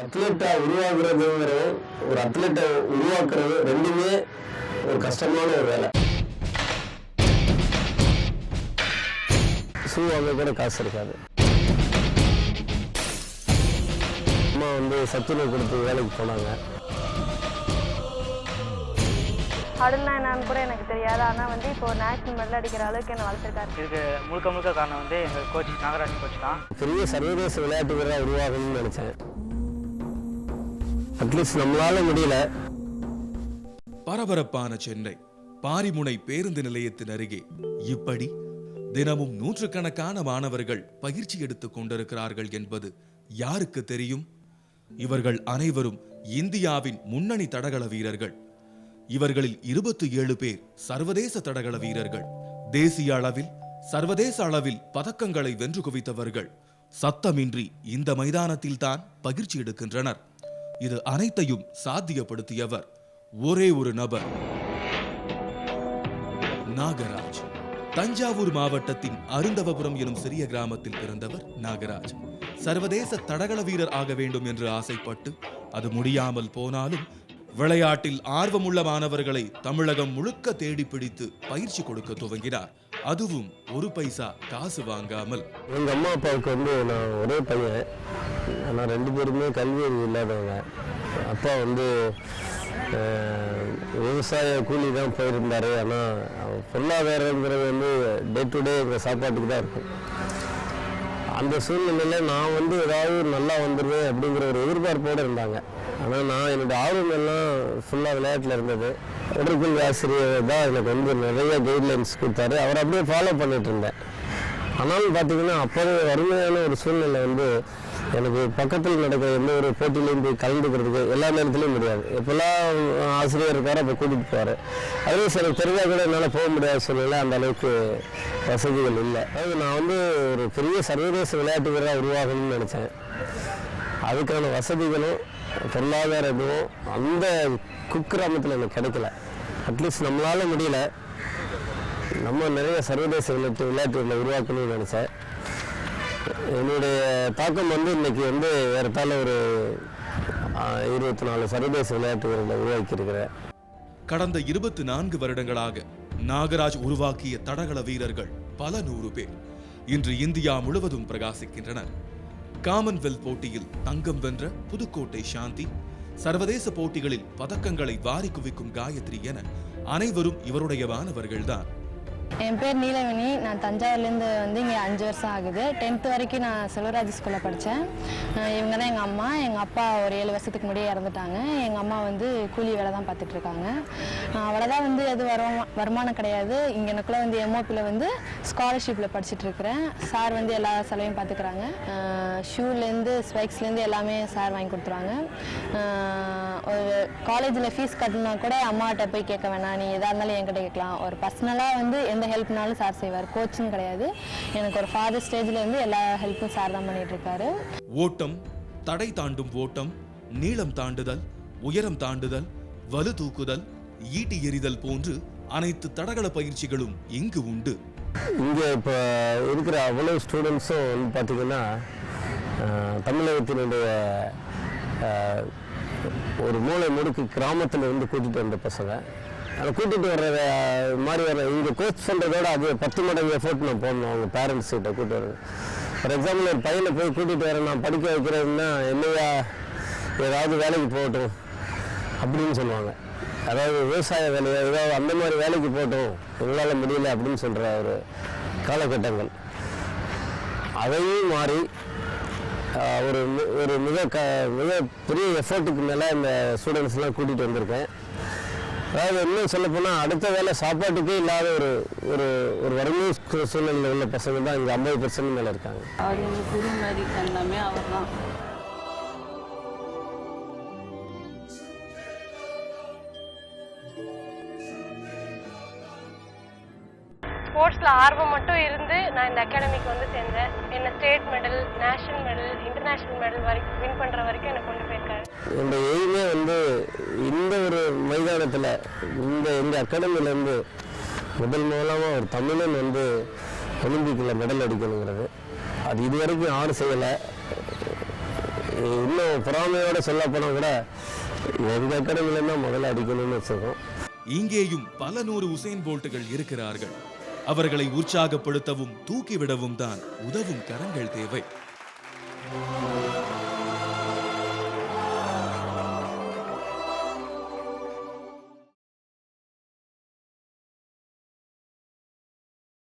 அத்லெட்டா உருவாக்குறதுங்கிறது ஒரு அத்லெட்டை உருவாக்குறது ரெண்டுமே ஒரு கஷ்டமான ஒரு வேலை. ஷூ வாங்க கூட காசு இருக்காது. அம்மா வந்து சத்துணவு கொடுத்து வேலைக்கு போனாங்க. ஹடல்னா என்னன்னு கூட எனக்கு தெரியாது. ஆனால் வந்து இப்போ நேஷனல் மெடல் அடிக்கிற அளவுக்கு என்னை வளர்த்துருக்காரு. இதுக்கு முழுக்க முழுக்க காரணம் வந்து எங்கள் கோச் நாகராஜ் கோச் தான். பெரிய சர்வதேச விளையாட்டு வீரராக உருவாகணும்னு நினைச்சேன். அட்லீஸ்ட் நம்மளால முடியல. பரபரப்பான சென்னை பாரிமுனை பேருந்து நிலையத்தின் அருகே. இப்படி தினமும் நூற்றுக்கணக்கான மாணவர்கள் பயிற்சி எடுத்துக் கொண்டிருக்கிறார்கள் என்பது யாருக்கு தெரியும்? இவர்கள் அனைவரும் இந்தியாவின் முன்னணி தடகள வீரர்கள். இவர்களில் இருபத்தி ஏழு பேர் சர்வதேச தடகள வீரர்கள். தேசிய அளவில் சர்வதேச அளவில் பதக்கங்களை வென்று குவித்தவர்கள். சத்தமின்றி இந்த மைதானத்தில் தான் பயிற்சி எடுக்கின்றனர். இது அனைத்தையும் சாத்தியப்படுத்தியவர் ஒரே ஒரு நபர். நாகராஜ். தஞ்சாவூர் மாவட்டத்தின் அருந்தவபுரம் எனும் சிறிய கிராமத்தில் பிறந்தவர் நாகராஜ். சர்வதேச தடகள வீரர் ஆக வேண்டும் என்று ஆசைப்பட்டு அது முடியாமல் போனாலும் விளையாட்டில் ஆர்வமுள்ள மாணவர்களை தமிழகம் முழுக்க தேடி பிடித்து பயிற்சி கொடுக்க துவங்கினார். அதுவும் ஒரு பைசா காசு வாங்காமல். எங்கள் அம்மா அப்பாவுக்கு வந்து நான் ஒரே பையன். ஆனால் ரெண்டு பேருமே கல்வி அறிவு இல்லாதவங்க. அப்பா வந்து விவசாய கூலி தான் போயிருந்தார். ஆனால் பொருளாதாரங்கிறது வந்து டே டு டே எங்கள் சாப்பாட்டுக்கு தான் இருக்கும். அந்த சூழ்நிலையில் நான் வந்து ஏதாவது நல்லா வந்துடுவேன் அப்படிங்கிற ஒரு எதிர்பார்ப்போடு இருந்தாங்க. ஆனால் நான் என்னுடைய ஆர்வம் எல்லாம் ஃபுல்லாக விளையாட்டில் இருந்தது. உடற்கல்வி ஆசிரியர் தான் எனக்கு வந்து நிறைய கைட்லைன்ஸ் கொடுத்தாரு. அவர் அப்படியே ஃபாலோ பண்ணிட்டு இருந்தேன் ஆனாலும் பார்த்தீங்கன்னா அப்போது வறுமையான ஒரு சூழ்நிலை வந்து எனக்கு பக்கத்தில் நடக்கிற எந்த ஒரு போட்டியிலையும் போய் கலந்துக்கிறதுக்கு எல்லா நேரத்துலையும் முடியாது. எப்போல்லாம் ஆசிரியர் இருக்காரோ அப்போ கூட்டிகிட்டு போவார். அதுவும் சில தெரிஞ்சால் கூட என்னால் போக முடியாத சூழ்நிலை அந்த அளவுக்கு வசதிகள் இல்லை. அதாவது நான் வந்து ஒரு பெரிய சர்வதேச விளையாட்டு வீரராக உருவாகணும்னு நினச்சேன். அதுக்கான வசதிகளும் பொருளாதார இதுவும் அந்த குக்கிராமத்தில் எனக்கு கிடைக்கல. அட்லீஸ்ட் நம்மளால முடியல. நம்ம நிறைய சர்வதேச விளையாட்டு விளையாட்டுகளை உருவாக்கணும்னு நினச்சேன். என்னுடைய தாக்கம் வந்து இன்னைக்கு வந்து ஏறத்தாழ ஒரு இருபத்தி நாலு சர்வதேச விளையாட்டு வீரர்களை உருவாக்கியிருக்கிறேன். கடந்த இருபத்தி நான்கு வருடங்களாக நாகராஜ் உருவாக்கிய தடகள வீரர்கள் பல நூறு பேர் இன்று இந்தியா முழுவதும் பிரகாசிக்கின்றனர். காமன்வெல்த் போட்டியில் தங்கம் வென்ற புதுக்கோட்டை சாந்தி சர்வதேச போட்டிகளில் பதக்கங்களை வாரி குவிக்கும் காயத்ரி என அனைவரும் இவருடைய மாணவர்கள்தான் என் பேர் நீலவேணி. நான் தஞ்சாவூர்லேருந்து வந்து இங்கே அஞ்சு வருஷம் ஆகுது. டென்த்து வரைக்கும் நான் செல்வராஜ் ஸ்கூலில் படித்தேன். இவங்க தான் எங்கள் அம்மா. எங்கள் அப்பா ஒரு ஏழு வருஷத்துக்கு முன்னாடியே இறந்துட்டாங்க. எங்கள் அம்மா வந்து கூலி வேலை தான் பார்த்துட்ருக்காங்க அவ்வளோதான் வந்து எது வருமா வருமானம் கிடையாது. இங்கே எனக்குள்ள வந்து எம்ஓபியில் வந்து ஸ்காலர்ஷிப்பில் படிச்சுட்ருக்கிறேன் சார் வந்து எல்லா செலவையும் பார்த்துக்கிறாங்க. ஷூலேருந்து ஸ்பைக்ஸ்லேருந்து எல்லாமே சார் வாங்கி கொடுத்துருவாங்க. ஒரு காலேஜில் ஃபீஸ் கட்டினா கூட அம்மாட்ட போய் கேட்க வேணாம். நீ எதாக இருந்தாலும் என்கிட்ட கேட்கலாம். ஒரு பர்சனலாக வந்து எந்த ஹெல்ப்னாலும் சார் செய்வார். கோச்சிங் கிடையாது. எனக்கு ஒரு ஃபாதர் ஸ்டேஜில் இருந்து எல்லா ஹெல்ப்பும் சார் தான் பண்ணிட்டு இருக்காரு ஓட்டம் தடை தாண்டும் ஓட்டம் நீளம் தாண்டுதல் உயரம் தாண்டுதல் வலு தூக்குதல் ஈட்டி எறிதல் போன்று அனைத்து தடகள பயிற்சிகளும் இங்கு உண்டு. இங்கே இப்போ இருக்கிற அவ்வளோ ஸ்டூடெண்ட்ஸும் வந்து பார்த்திங்கன்னா தமிழகத்தினுடைய ஒரு மூளை முடுக்கு கிராமத்தில் இருந்து கூட்டிகிட்டு வந்த பசங்க. அதை கூட்டிகிட்டு வர்ற மாதிரி வர இங்கே கோச் பண்ணுறதோட அது பத்து மடங்கு எஃபோர்ட் நான் போடணும். அவங்க பேரண்ட்ஸ் கிட்ட கூட்டிட்டு வரேன் ஃபார் எக்ஸாம்பிள் ஒரு பையனை போய் கூட்டிகிட்டு வரேன் நான் படிக்க வைக்கிறேன்னா என்னையா ஏதாவது வேலைக்கு போகட்டும் அப்படின்னு சொல்லுவாங்க. அதாவது விவசாய வேலை ஏதாவது அந்த மாதிரி வேலைக்கு போகட்டும் எங்களால் முடியல அப்படின்னு சொல்கிற ஒரு காலகட்டங்கள். அதையும் மாறி ஒரு மி- ஒரு மிக க மிக பெரிய எஃபர்ட்டுக்கு மேலே இந்த ஸ்டூடெண்ட்ஸ்லாம் கூட்டிகிட்டு வந்திருக்கேன். அதாவது இன்னும் சொல்லப்போனால் அடுத்த வேலை சாப்பாட்டுக்கே இல்லாத ஒரு ஒரு ஒரு வறுமை சூழ்நிலையில் உள்ள பசங்க தான் இங்கே ஐம்பது பர்சன்ட் மேலே இருக்காங்க. அவர் எங்கள் குரு மாதிரி எல்லாமே அவர் தான் ஸ்போர்ட்ஸில் ஆர்வம் மட்டும் இருந்து நான் இந்த அகாடமிக்கு வந்து சேர்ந்தேன். என்னை state medal national medal international medal வரைக்கும் வின் பண்ணுற வரைக்கும் என்னை கொண்டு போயிருக்காரு. என்னுடைய எய்மே வந்து இந்த ஒரு மைதானத்தில் இந்த எங்கள் அகாடமியிலேருந்து முதல் மூலமாக ஒரு தமிழன் வந்து ஒலிம்பிக்கில் மெடல் அடிக்கணுங்கிறது. அது இது வரைக்கும் யாரும் செய்யலை. இன்னும் பொறாமையோட சொல்ல போனால் கூட எங்கள் அகாடமியில் தான் முதல்ல அடிக்கணும்னு வச்சுருக்கோம் இங்கேயும் பல நூறு உசேன் போல்ட்டுகள் இருக்கிறார்கள். அவர்களை உற்சாகப்படுத்தவும் தூக்கிவிடவும் தான் உதவும் கரங்கள் தேவை. Thank you.